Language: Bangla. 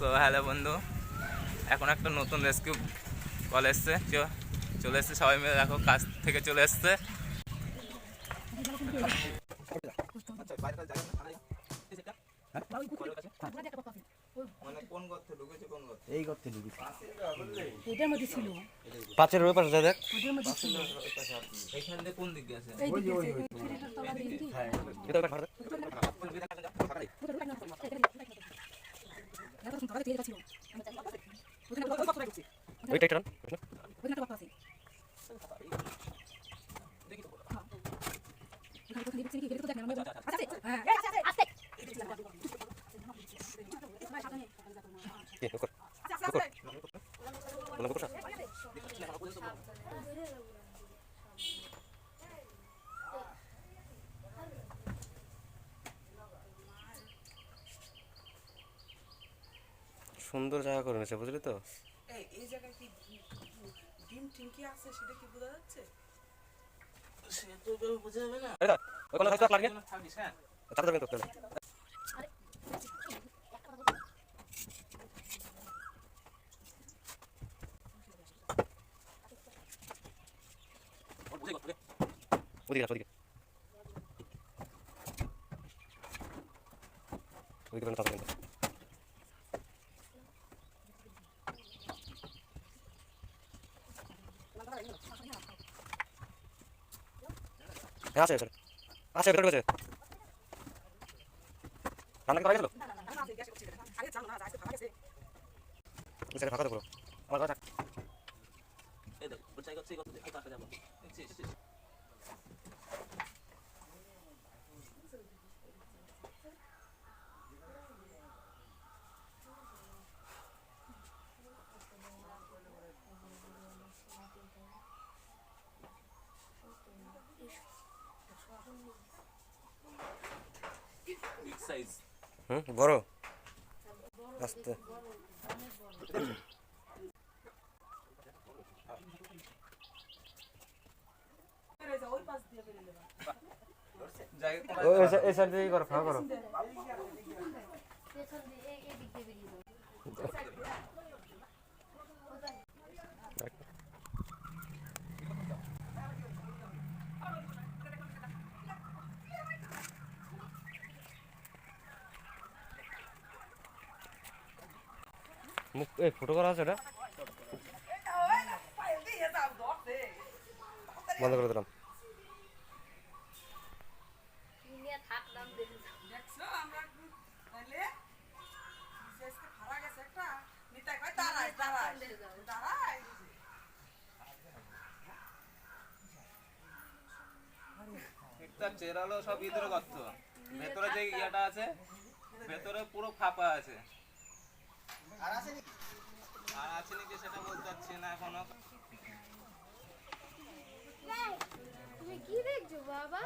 সো হ্যালো বন্ধু। এখন একটা নতুন রেস্কিউ কল এসছে। চ- চলে এসছে। সবাই মিলে দেখো কাজ থেকে চলে এসছে। মানে কোন গর্তে ঢুকেছে। কোন গর্তে এই করতে ঢুকি এটার মধ্যে ছিল পাঁচের ওই পাশে দেখ ওটার মধ্যে ছিল এইখান থেকে কোন দিকে আছে এই দিকে আছে, এই ছেলেটার তলা দিয়ে দিকে। এটা ওই পাশে দেখো, তুমি তলাতে ফেলে গেছিল। ওখানে একটা বাক্স রাখছি। ওইটা টান ওখানে একটা বাক্স আছে। হ্যাঁ। আছে। কি কর আছে, সুন্দর জায়গা করে নিয়েছে বুঝলি তো? এই এই জায়গায় কি ডিম টিমকি আছে সেটা কি বোঝা যাচ্ছে? এটা ওখানে থাকতে লাগে থাকিস হ্যাঁ। চাপা যাবে তো তাহলে। ওদিকে আসো, ওদিকে। ওদিকে বেরোনো চাপা কিন্তু হ্যাঁ আছে আছে আছে ভেতরে গেছে রান্না করা গেছিল আগে জানো না আজকে ভালো গেছে সেটা ফাঁকা তো পুরো আমার কথা থাক বিগ সাইজ হুম বড় আস্তে ওই পাশ দিয়ে বেরিয়ে যাবে জায়গা ও এই সাইড দিয়ে করো ফাঁকা করো পেছন দিয়ে এই- এই দিক দিয়ে বেরিয়ে যাও। মুখ এই ফটো করা আছে এটা? বন্ধ করে দিলাম। চেরালো সব ইঁদুর গর্ত। ভেতরে যে ইয়াটা আছে, ভেতরে পুরো ফাঁপা আছে। আর আছে নাকি? সেটা বলতে পারছি না এখনও। তুমি কি দেখছ বাবা?